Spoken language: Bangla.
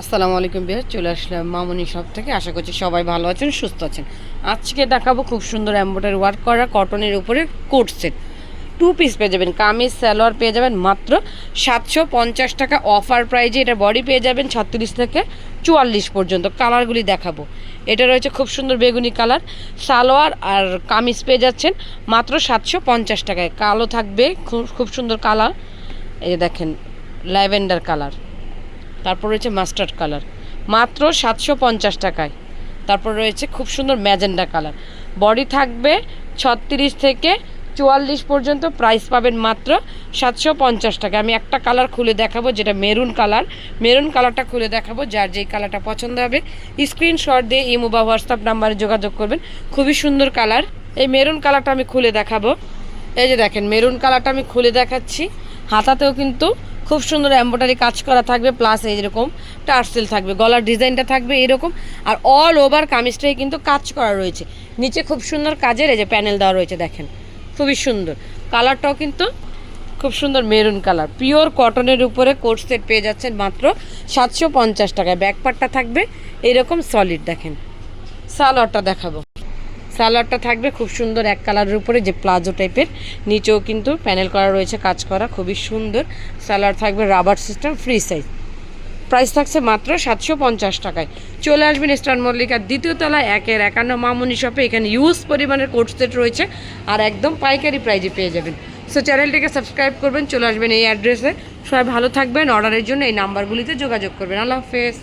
আসসালামু আলাইকুম বিহার, চলে আসলাম মামুনি শপ থেকে। আশা করছি সবাই ভালো আছেন, সুস্থ আছেন। আজকে দেখাবো খুব সুন্দর এম্ব্রয়ডারি ওয়ার্ক করা কটনের উপরে কোট সেট টু পিস পেয়ে যাবেন, কামিজ, সালোয়ার পেয়ে যাবেন মাত্র সাতশো পঞ্চাশ টাকা অফার প্রাইজে এটা বডি পেয়ে যাবেন ছত্রিশ থেকে চুয়াল্লিশ পর্যন্ত। কালারগুলি দেখাবো। এটা রয়েছে খুব সুন্দর বেগুনি কালার সালোয়ার আর কামিজ পেয়ে যাচ্ছেন মাত্র সাতশো পঞ্চাশ টাকায়। কালো থাকবে, খুব খুব সুন্দর কালার এই দেখেন, ল্যাভেন্ডার কালার তারপর রয়েছে মাস্টার্ড কালার। মাত্র সাতশো পঞ্চাশ টাকায়। তারপর রয়েছে খুব সুন্দর ম্যাজেন্ডা কালার। বডি থাকবে ছত্রিশ থেকে চুয়াল্লিশ পর্যন্ত, প্রাইস পাবেন মাত্র সাতশো পঞ্চাশ টাকা আমি একটা কালার খুলে দেখাবো, যেটা মেরুন কালার। মেরুন কালারটা খুলে দেখাবো, যার যেই কালারটা পছন্দ হবে। স্ক্রিনশট দিয়ে ইমো বা হোয়াটসঅ্যাপ নাম্বারে যোগাযোগ করবেন। খুবই সুন্দর কালার। এই মেরুন কালারটা আমি খুলে দেখাবো। এই যে দেখেন, মেরুন কালারটা আমি খুলে দেখাচ্ছি। হাতাতেও কিন্তু খুব সুন্দর এম্ব্রয়ডারি কাজ করা থাকবে প্লাস এইরকম টার্সেল থাকবে, গলার ডিজাইনটা থাকবে এরকম, আর অল ওভার কামিজটাই কিন্তু কাজ করা রয়েছে। নিচে খুব সুন্দর কাজের এই যে প্যানেল দেওয়া রয়েছে, দেখেন, খুবই সুন্দর। কালারটাও কিন্তু খুব সুন্দর মেরুন কালার পিওর কটনের উপরে কোট সেট পেয়ে যাচ্ছেন মাত্র সাতশো পঞ্চাশ টাকায়। ব্যাকপারটা থাকবে এরকম সলিড দেখেন। সালোয়ারটা দেখাবো। সালোয়ারটা থাকবে খুব সুন্দর এক কালারের উপরে, যে প্লাজো টাইপের। নিচেও কিন্তু প্যানেল করা রয়েছে, কাজ করা খুবই সুন্দর। সালোয়ার থাকবে rubber system, free size. Price থাকছে মাত্র সাতশো পঞ্চাশ টাকায়। চলে আসবেন ইস্টার্ন মল্লিকার দ্বিতীয় তলায়, একের একান্ন মামুনি শপে এখানে ইউজ পরিমাণের কোট সেট রয়েছে আর একদম পাইকারি প্রাইজে পেয়ে যাবেন। সো চ্যানেলটিকে সাবস্ক্রাইব করবেন, চলে আসবেন এই অ্যাড্রেসে সবাই ভালো থাকবেন অর্ডারের জন্য এই নাম্বারগুলিতে যোগাযোগ করবেন। আল্লাহ হাফেজ।